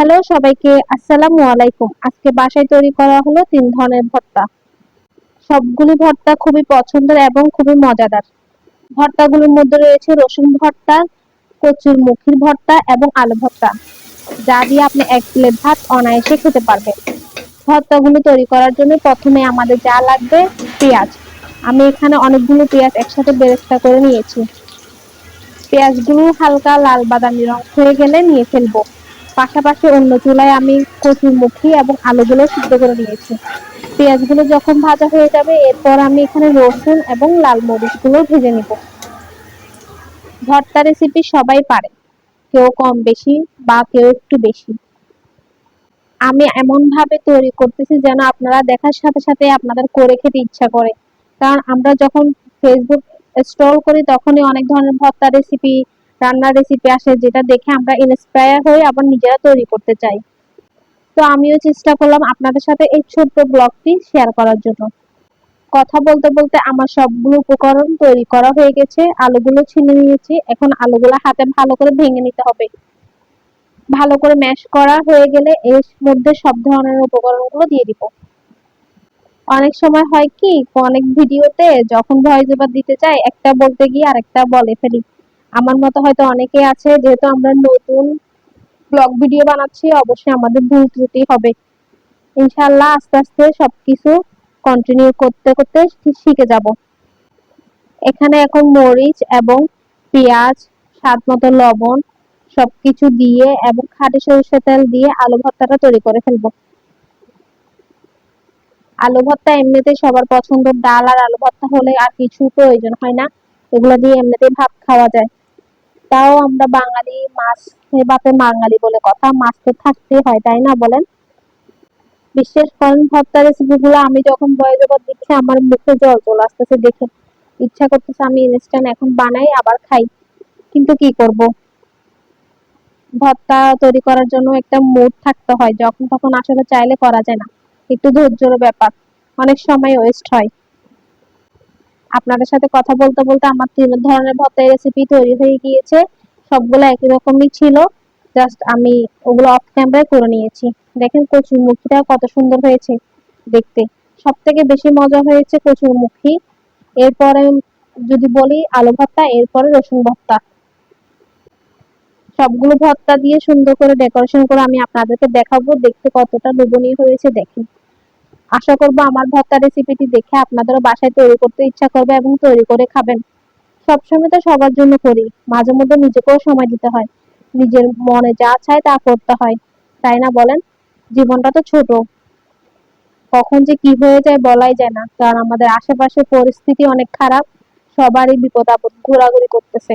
Hello, সবাইকে আসসালামু আলাইকুম। আজকে বাসায় তৈরি করা হলো তিন ধরনের ভর্তা। সবগুলি ভর্তা খুবই পছন্দের এবং খুবই মজাদার। ভর্তাগুলোর মধ্যে রয়েছে রসুন ভর্তা, কচুর মুখির ভর্তা এবং আলু ভর্তা। যা দিয়ে আপনি এক প্লেট ভাত অনায়াসে খেতে পারবেন। ভর্তাগুলো তৈরি করার জন্য প্রথমে আমাদের যা লাগবে পেঁয়াজ। আমি এখানে অনেকগুলো পেঁয়াজ একসাথে বেরেস্তা করে নিয়েছি। পেঁয়াজগুলো হালকা লাল বাদামি রং হয়ে গেলে নিয়ে ফেলব। পাশাপাশি অন্য চুলায় আমি কচুর মুখি এবং আলুগুলো সিদ্ধ করে নিয়েছি। পেঁয়াজগুলো যখন ভাজা হয়ে যাবে, এরপর আমি এখানে রসুন এবং লাল মরিচগুলো ভেজে নিব। ভর্তা রেসিপি সবাই পারে, কেউ কম বেশি বা কেউ একটু বেশি। আমি এমন ভাবে তৈরি করতেছি যেন আপনারা দেখার সাথে সাথে আপনাদের করে খেতে ইচ্ছা করে। কারণ আমরা যখন ফেসবুক স্ক্রল করি, তখনই অনেক ধরনের ভর্তা রেসিপি রান্নার রেসিপি আসে, যেটা দেখে আমরা ইন্সপায়ার হয়ে আবার নিজেরা তৈরি করতে চাই। তো আমিও চেষ্টা করলাম আপনাদের সাথে এই ছোট্ট ব্লগটি শেয়ার করার জন্য। কথা বলতে বলতে আমার সবগুলো উপকরণ তৈরি করা হয়ে গেছে, আলুগুলো ছিনে নিয়েছি, এখন আলুগুলো হাতে ভালো করে ভেঙে নিতে হবে। ভালো করে ম্যাশ করা হয়ে গেলে এর মধ্যে সব ধরনের উপকরণগুলো দিয়ে দিব। অনেক সময় হয় কি, অনেক ভিডিওতে যখন ভয়েস ওভার দিতে চাই, একটা বলতে গিয়ে আরেকটা বলে ফেলি। আমার মতো হয়তো অনেকে আছে, যেহেতু আমরা নতুন ব্লগ ভিডিও বানাচ্ছি, অবশ্যই আমাদের ভুল ত্রুটি হবে। ইনশাল্লাহ আস্তে আস্তে সবকিছু কন্টিনিউ করতে করতে শিখে যাব। এখানে এখন মরিচ এবং পেঁয়াজ, স্বাদ মতো লবণ সবকিছু দিয়ে এবং খাঁটি সরিষার তেল দিয়ে আলু ভর্তাটা তৈরি করে ফেলব। আলু ভর্তা এমনিতে সবার পছন্দ, ডাল আর আলু ভর্তা হলে আর কিছু প্রয়োজন হয় না। এগুলো দিয়ে এমনিতে ভাত খাওয়া যায়। তাও আমরা বাঙালি, মাছ ভাতে বাঙালি বলে কথা। মাছ তো থাকতে হয়, তাই না বলেন? বিশেষ করেন ভর্তা রেসিপি গুলো আমি যখন বয়ে দিচ্ছি আমার মুখে জল চলে আসতেছে দেখে। ইচ্ছা করতেছে আমি ইনস্ট্যান্ট এখন বানাই, আবার খাই। কিন্তু কি করব? ভর্তা তৈরি করার জন্য একটা মুড থাকতে হয় যখন তখন আসলে চাইলে করা যায় না। একটু ধৈর্যের ব্যাপার। অনেক সময় ওয়েস্ট হয়। আপনাদের সাথে কথা বলতে বলতে আমার তিন ধরনের ভর্তা রেসিপি তৈরি হয়ে গিয়েছে। সবগুলো একই রকমই ছিল। জাস্ট আমি ওগুলো অফ ক্যামেরায় করে নিয়েছি। দেখেন কচুর মুখিটা কত সুন্দর হয়েছে দেখতে। সব থেকে বেশি মজা হয়েছে কচুর মুখি। এরপরে যদি বলি আলু ভর্তা, এরপরে রসুন ভর্তা। সবগুলো ভর্তা দিয়ে সুন্দর করে ডেকোরেশন করে আমি আপনাদেরকে দেখাবো। দেখতে কতটা লোভনীয় হয়েছে দেখেন। আশা করব আমার ভর্তা রেসিপিটি দেখে আপনাদেরও বাসায় তৈরি করতে ইচ্ছা করবে এবং তৈরি করে খাবেন। সবসময় তো সবার জন্য করি, মাঝে মধ্যে নিজেকেও সময় দিতে হয়। নিজের মনে যা চায় তা করতে হয়, তাই না বলেন? জীবনটা তো ছোট। কখন যে কি হয়ে যায় বলাই যায় না, কারণ আমাদের আশেপাশে পরিস্থিতি অনেক খারাপ, সবারই বিপদ আপদ ঘোরাঘুরি করতেছে।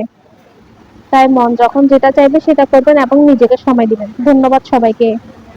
তাই মন যখন যেটা চাইবে সেটা করবেন এবং নিজেকে সময় দিবেন। ধন্যবাদ সবাইকে।